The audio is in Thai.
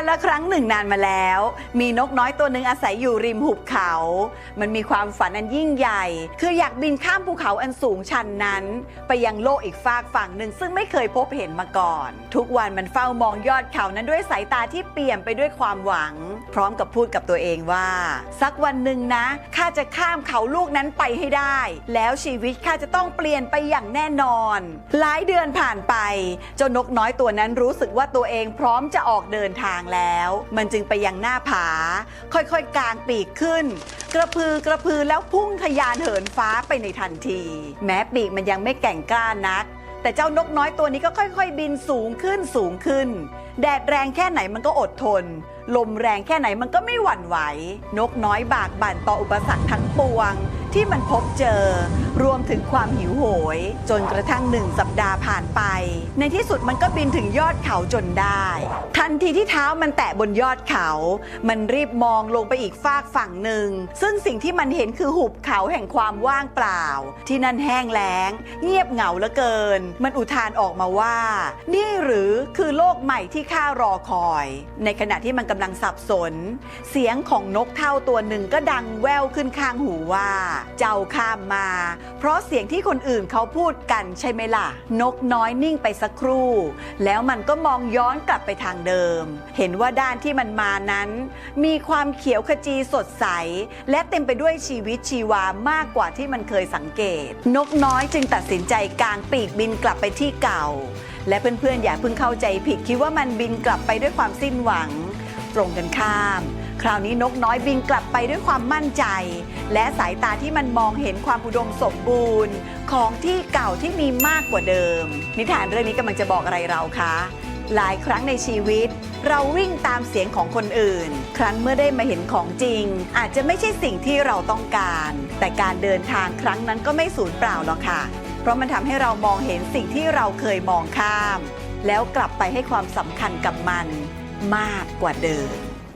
การละครั้งหนึ่งนานมาแล้ว มีนกน้อยตัวหนึ่งอาศัยอยู่ริมหุบเขา มันมีความฝันอันยิ่งใหญ่ คืออยากบินข้ามภูเขาอันสูงชันนั้น ไปยังโลกอีกฝากฝั่งหนึ่งซึ่งไม่เคยพบเห็นมาก่อน ทุกวันมันเฝ้ามองยอดเขานั้นด้วยสายตาที่เปี่ยมไปด้วยความหวัง พร้อมกับพูดกับตัวเองว่า สักวันหนึ่งนะข้าจะข้ามเขาลูกนั้นไปให้ได้ แล้วชีวิตข้าจะต้องเปลี่ยนไปอย่างแน่นอน หลายเดือนผ่านไปเจ้านกน้อยตัวนั้นรู้สึกว่าตัวเองพร้อมจะออกเดินทางแล้ว มันจึงไปยังหน้าผา ค่อยๆ กางปีกขึ้น กระพือกระพือแล้วพุ่งทะยานเหินฟ้าไปในทันที แม้ปีกมันยังไม่แก่งกล้านัก แต่เจ้านกน้อยตัวนี้ก็ค่อย ๆ บินสูงขึ้นสูงขึ้น แดดแรงแค่ไหนมันก็อดทน ลมแรงแค่ไหนมันก็ไม่หวั่นไหว นกน้อยบากบั่นต่ออุปสรรคทั้งปวง ที่มันพบเจอ รวมถึงความหิวโหย จนกระทั่งหนึ่งสัปดาห์ผ่านไป ในที่สุดมันก็บินถึงยอดเขาจนได้ ทันทีที่เท้ามันแตะบนยอดเขา มันรีบมองลงไปอีกฟากฝั่งหนึ่ง ซึ่งสิ่งที่มันเห็นคือหุบเขาแห่งความว่างเปล่า ที่นั่นแห้งแล้ง เงียบเหงาเหลือเกิน มันอุทานออกมาว่า นี่หรือ คือโลกใหม่ที่ข้ารอคอย ในขณะที่มันกำลังสับสน เสียงของนกเท่าตัวหนึ่งก็ดังแว่วขึ้นข้างหูว่า เจ้าข้ามมา เพราะเสียงที่คนอื่นเขาพูดกันใช่ไหมล่ะ นกน้อยนิ่งไปสักครู่ แล้วมันก็มองย้อนกลับไปทางเดิม เห็นว่าด้านที่มันมานั้น มีความเขียวขจีสดใส และเต็มไปด้วยชีวิตชีวามากกว่าที่มันเคยสังเกต นกน้อยจึงตัดสินใจกางปีกบินกลับไปที่เก่า และเพื่อนๆ อย่าเพิ่งเข้าใจผิดคิดว่ามันบินกลับไปด้วยความสิ้นหวัง ตรงกันข้าม คราวนี้นกน้อยบินกลับไปด้วยความมั่นใจ และสายตาที่มันมองเห็นความอุดมสมบูรณ์ ของที่เก่าที่มีมากกว่าเดิม นิทานเรื่องนี้กำลังจะบอกอะไรเราคะหลายครั้งในชีวิต เราวิ่งตามเสียงของคนอื่น ครั้นเมื่อได้มาเห็นของจริง อาจจะไม่ใช่สิ่งที่เราต้องการ แต่การเดินทางครั้งนั้นก็ไม่สูญเปล่าหรอกค่ะ เพราะมันทำให้เรามองเห็นสิ่งที่เราเคยมองข้าม แล้วกลับไปให้ความสำคัญกับมันมากกว่าเดิม